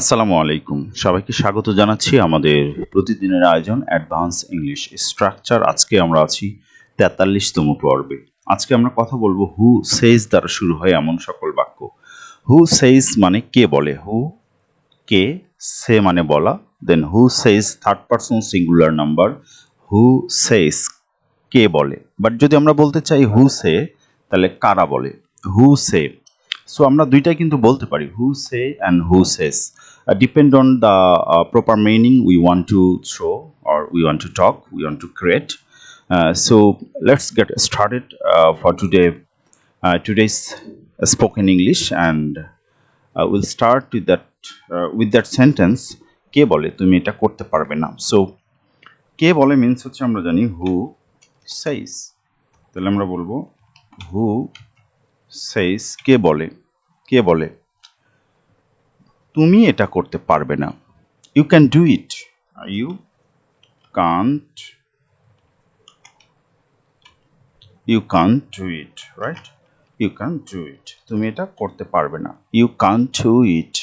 আসসালামু আলাইকুম। সবাইকে স্বাগত জানাচ্ছি আমাদের প্রতিদিনের আয়োজন অ্যাডভান্স ইংলিশ স্ট্রাকচার আজকে আমরা আছি তেতাল্লিশতম পর্বে। আজকে আমরা কথা বলব হু সেইজ দ্বারা শুরু হয় এমন সকল বাক্য। হু সেইজ মানে কে বলে? হু কে, সে মানে বলা। Then he says third person singular number he says কে বলে? বাট যদি আমরা বলতে চাই হু সে তাহলে কারা বলে? হু সে সো আমরা দুইটাই কিন্তু বলতে পারি he say and he says depend on the proper meaning we want to throw or we want to talk we want to create so let's get started for today today's spoken English and will start with that with that sentence কে বলে, তুমি এটা করতে পারবে না। So কে বলে means হচ্ছে আমরা জানি হু সেইস তাহলে আমরা বলব হু সেইস কে বলে? কে বলে? তুমি এটা করতে পারবে না। You can do it you can't you can't do it right you can do it তুমি এটা করতে পারবে না। You can do it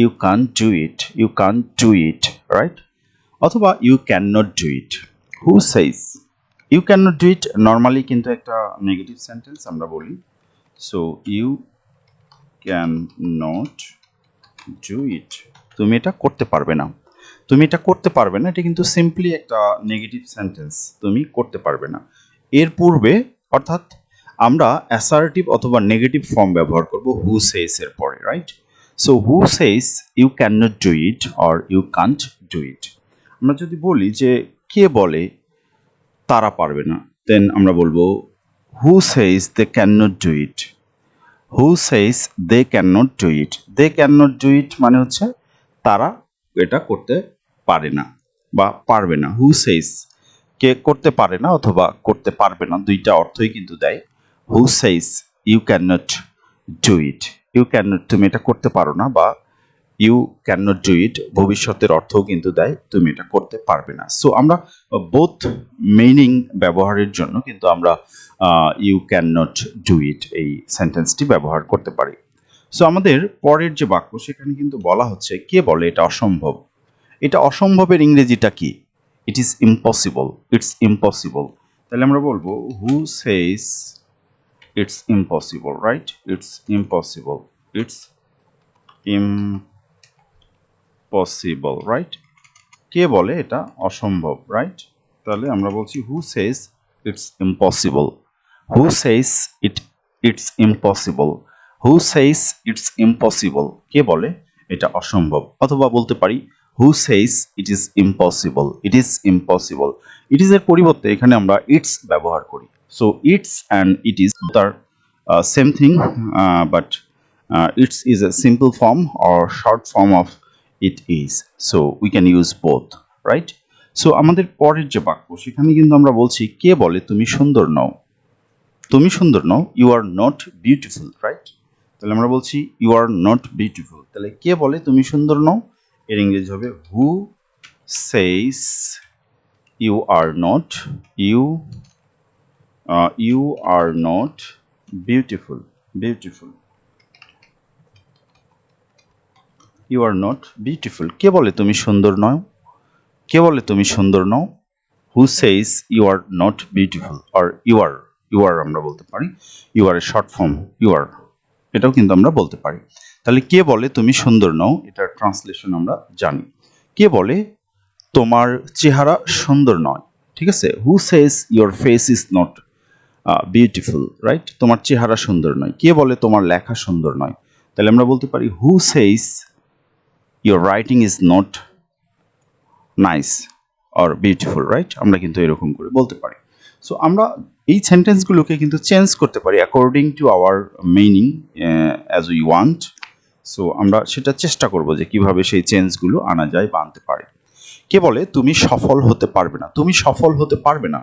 you can do it you can do it right অথবা you can not do it he says you can not do it normally কিন্তু একটা negative sentence আমরা বলি। So you can not do it তুমি এটা করতে পারবে না। তুমি এটা করতে পারবে না, এটা কিন্তু সিম্পলি একটা নেগেটিভ সেন্টেন্স তুমি করতে পারবে না। এর পূর্বে, অর্থাৎ আমরা অ্যাসার্টিভ অথবা নেগেটিভ ফর্ম ব্যবহার করব হু সেইস এর পরে right so who says you can not do it or you can't do it আমরা যদি বলি যে, কে বলে তারা পারবে না দেন আমরা বলব who says they can not do it who says they can not do it they can not do it মানে হচ্ছে তারা এটা করতে পারে না বা পারবে না। হু সেইস কে করতে পারে না অথবা করতে পারবে না দুইটা অর্থই কিন্তু দেয়। Who says you can not do it you can not তুমি এটা করতে পারো না বা you can not do it ভবিষ্যতের অর্থও কিন্তু দেয়, তুমি এটা করতে পারবে না। সো আমরা বোথ মিনিং ব্যবহারের জন্য কিন্তু আমরা you can not do it এই সেন্টেন্সটি ব্যবহার করতে পারি। সো আমাদের পরের যে বাক্য, সেখানে কিন্তু বলা হচ্ছে, কে বলে এটা অসম্ভব? এটা অসম্ভবের ইংরেজিটা কি? It is impossible it's impossible তাহলে আমরা বলব who says it's impossible right it's impossible it's impossible right কে বলে এটা অসম্ভব রাইট তাহলে আমরা বলছি who says it's impossible who says it it's impossible who says it's impossible কে বলে এটা অসম্ভব? অথবা বলতে পারি who says it is impossible it is impossible it is এর পরিবর্তে এখানে আমরা ইটস ব্যবহার করি। So it's and it is তার same thing but it's is a simple form or short form of it is so we can use both right so আমাদের পরের যে বাক্য, সেখানে কিন্তু আমরা বলছি, কে বলে তুমি সুন্দর নও? তুমি সুন্দর নও you are not beautiful right তাহলে আমরা বলছি ইউ আর নট বিউটিফুল তাহলে, কে বলে তুমি সুন্দর নও? এর ইংরেজি হবে who says you are not you you are not beautiful beautiful you are not beautiful কে বলে তুমি সুন্দর নও? কে বলে তুমি সুন্দর নও? Who says you are not beautiful are you are you are আমরা বলতে পারি। You are a short form you are এটাও কিন্তু আমরা বলতে পারি। তাহলে কে বলে তুমি সুন্দর নও? এটার ট্রান্সলেশন আমরা জানি। কে বলে তোমার চেহারা সুন্দর নয়? ঠিক আছে? Who says your face is not beautiful right তোমার চেহারা সুন্দর নয়। কে বলে তোমার লেখা সুন্দর নয়? তাহলে আমরা বলতে পারি who says your writing is not nice or beautiful right আমরা কিন্তু এরকম করে বলতে পারি। সো আমরা এই সেন্টেন্সগুলোকে কিন্তু চেঞ্জ করতে পারি according to our meaning as we want so আমরা সেটা চেষ্টা করব যে কীভাবে সেই চেঞ্জগুলো আনা যায় বা আনতে পারে। কে বলে, তুমি সফল হতে পারবে না। তুমি সফল হতে পারবে না।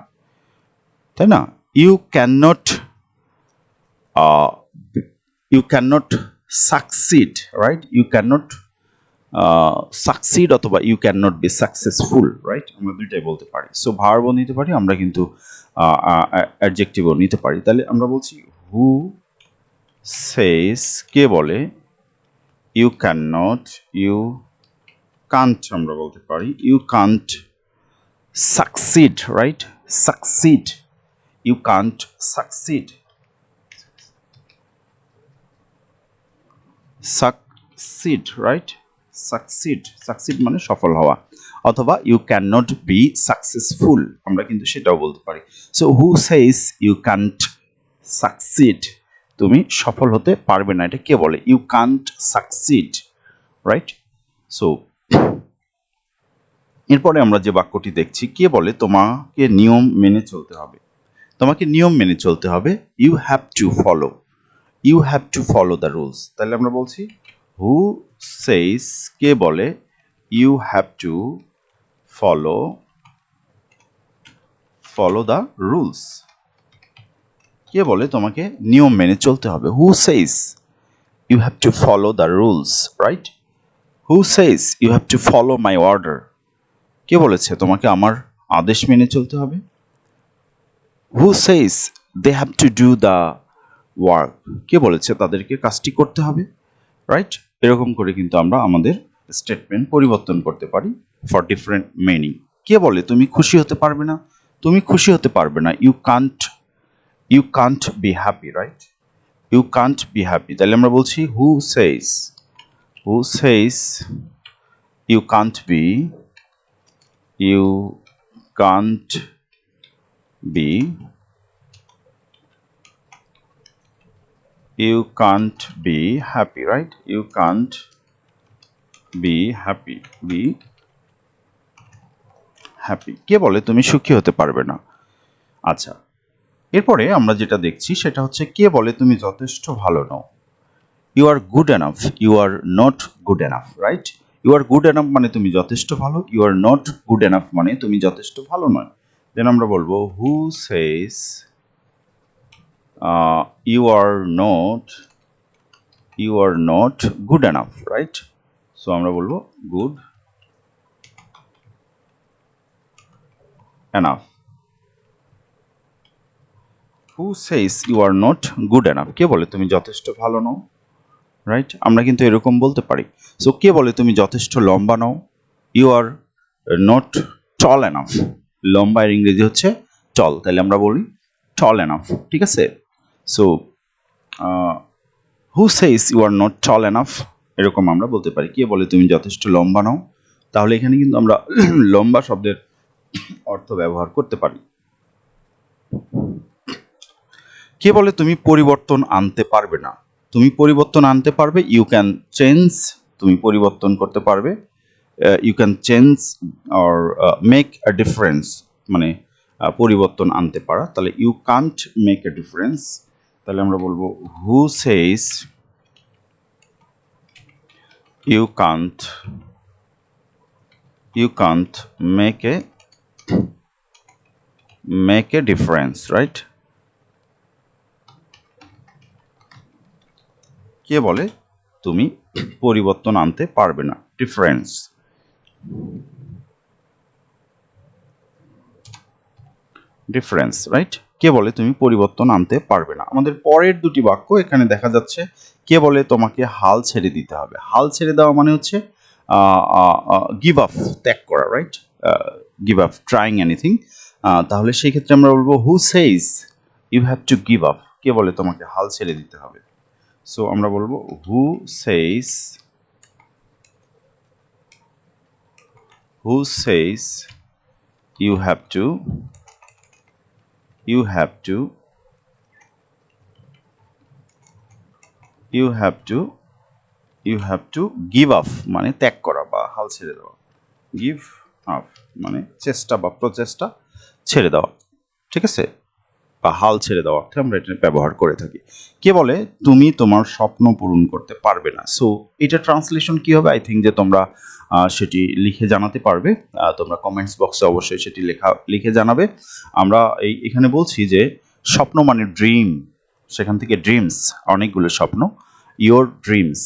তাই না? You can not you can not succeed right you can not succeed অথবা you can not be successful right আমরা দুইটাই বলতে পারি। সো ভার্বও নিতে পারি, আমরা কিন্তু অ্যাডজেক্টিভও নিতে পারি। তাহলে আমরা বলছি হু সেস কে বলে you can not you can't আমরা বলতে পারি। You can't succeed right succeed you can't succeed succeed right succeed succeed মানে সফল হওয়া, অথবা you can not be successful আমরা কিন্তু সেটাও বলতে পারি। So who says you can't succeed তুমি সফল হতে পারবে না, এটা কে বলে? You can't succeed right so এরপরে আমরা যে বাক্যটি দেখছি, কে বলে? তোমাকে নিয়ম মেনে চলতে হবে। তোমাকে নিয়ম মেনে চলতে হবে। You have to follow you have to follow the rules তাহলে আমরা বলছি হু সেইস কে বলে? You have to follow follow the rules কে বলে? তোমাকে নিয়ম মেনে চলতে হবে। Who says you have to follow the rules right who says you have to follow my order কে বলেছে? তোমাকে আমার আদেশ মেনে চলতে হবে। Who says they have to do the work কে বলেছে? তাদেরকে কাজটি করতে হবে। রাইট এরকম করে কিন্তু আমরা আমাদের স্টেটমেন্ট পরিবর্তন করতে পারি ফর ডিফারেন্ট মিনিং কে বলে? তুমি খুশি হতে পারবে না। তুমি খুশি হতে পারবে না। You can't you can't be happy right you can't be happy তাহলে আমরা বলছি who says who says you can't be you can't be you can't be happy, right? You can't be happy. Be happy. কে বলে? তুমি সুখী হতে পারবে না। আচ্ছা এরপরে আমরা যেটা দেখছি সেটা হচ্ছে, কে বলে? তুমি যথেষ্ট ভালো নও। You are good enough you are not good enough right you are good enough মানে তুমি যথেষ্ট ভালো। You are not good enough মানে তুমি যথেষ্ট ভালো নয়। দেন আমরা বলব হু সেস uh, you are not you are not good enough right? So আমরা বলব good enough. Who says you are not good enough? কে বলে তুমি যথেষ্ট ভালো নও রাইট আমরা কিন্তু এরকম বলতে পারি। সো কে বলে তুমি যথেষ্ট লম্বা নও? You are not tall enough লম্বা এর ইংরেজি হচ্ছে টল তাহলে আমরা বলি টল এনাফ ঠিক আছে? So who says you are not tall enough এরকম আমরা বলতে পারি। কে বলে তুমি যথেষ্ট লম্বা নও? তাহলে এখানে কিন্তু আমরা লম্বা শব্দের অর্থ ব্যবহার করতে পারি। কে বলে তুমি পরিবর্তন আনতে পারবে না? তুমি পরিবর্তন আনতে পারবে ইউ ক্যান চেঞ্জ তুমি পরিবর্তন করতে পারবে you can change or make a difference মানে পরিবর্তন আনতে পারা। তাহলে you can't make a difference তাহলে আমরা বলব who says you can't you can't make a make a difference right কে বলে? তুমি পরিবর্তন আনতে পারবে না। ডিফারেন্স ডিফারেন্স রাইট কে বলে তুমি পরিবর্তন আনতে পারবে না। আমাদের পরের দুটি বাক্য এখানে দেখা যাচ্ছে, কে বলে তোমাকে হাল ছেড়ে দিতে হবে। হাল ছেড়ে দেওয়া মানে হচ্ছে গিভ আপ ত্যাগ করা right give up trying anything তাহলে সেই ক্ষেত্রে আমরা বলব who says you have to give up কে বলে তোমাকে হাল ছেড়ে দিতে হবে? সো আমরা বলব who says who says you have to you have to, you have to, you have to give up মানে ত্যাগ করা বা হাল ছেড়ে দেওয়া। গিভ আপ মানে চেষ্টা বা প্রচেষ্টা ছেড়ে দেওয়া। ঠিক আছে? বা হাল ছেড়ে দেওয়া অর্থে আমরা এটা ব্যবহার করে থাকি। কে বলে? তুমি তোমার স্বপ্ন পূরণ করতে পারবে না। সো এটা ট্রান্সলেশন কি হবে? আই থিঙ্ক যে তোমরা সেটি লিখে জানাতে পারবে। তোমরা কমেন্টস বক্সে অবশ্যই সেটি লেখা, লিখে জানাবে। আমরা এই, এখানে বলছি যে স্বপ্ন মানে ড্রিম সেখান থেকে ড্রিমস অনেকগুলো স্বপ্ন। ইয়োর ড্রিমস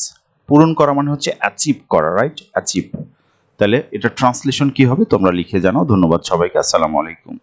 পূরণ করা মানে হচ্ছে অ্যাচিভ করা রাইট অ্যাচিভ তাহলে এটা ট্রান্সলেশন কি হবে? তোমরা লিখে জানাও। ধন্যবাদ সবাইকে। আসসালামু আলাইকুম।